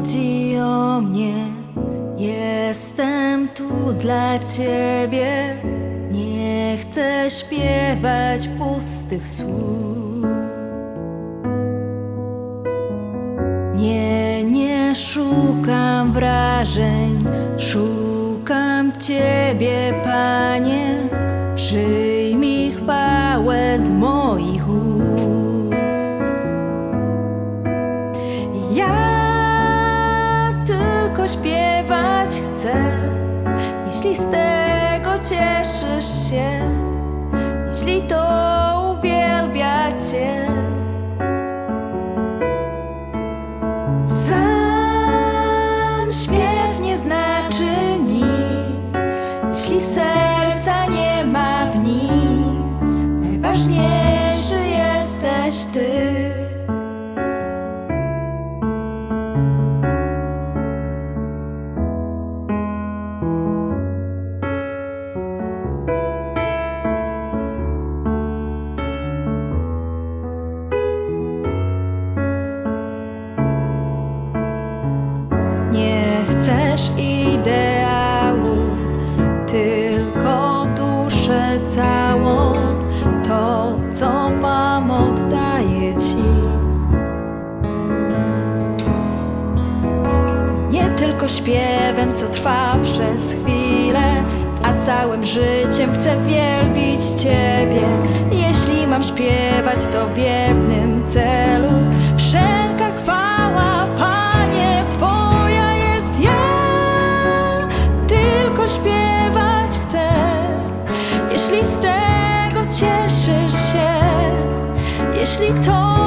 chodzi o mnie. Jestem tu dla ciebie. Nie chcę śpiewać pustych słów. Nie, nie szukam wrażeń, szukam Ciebie, Panie. Przyjmij tylko śpiewać chcę, jeśli z tego cieszysz się, jeśli to uwielbia Cię. Sam śpiew nie znaczy nic, jeśli serca nie ma w nim. Najważniejszy jesteś Ty. Chcesz ideału, tylko duszę całą. To, co mam, oddaję ci. Nie tylko śpiewem, co trwa przez chwilę, a całym życiem chcę wielbić Ciebie. Jeśli mam śpiewać, to w jednym celu. Jeśli z tego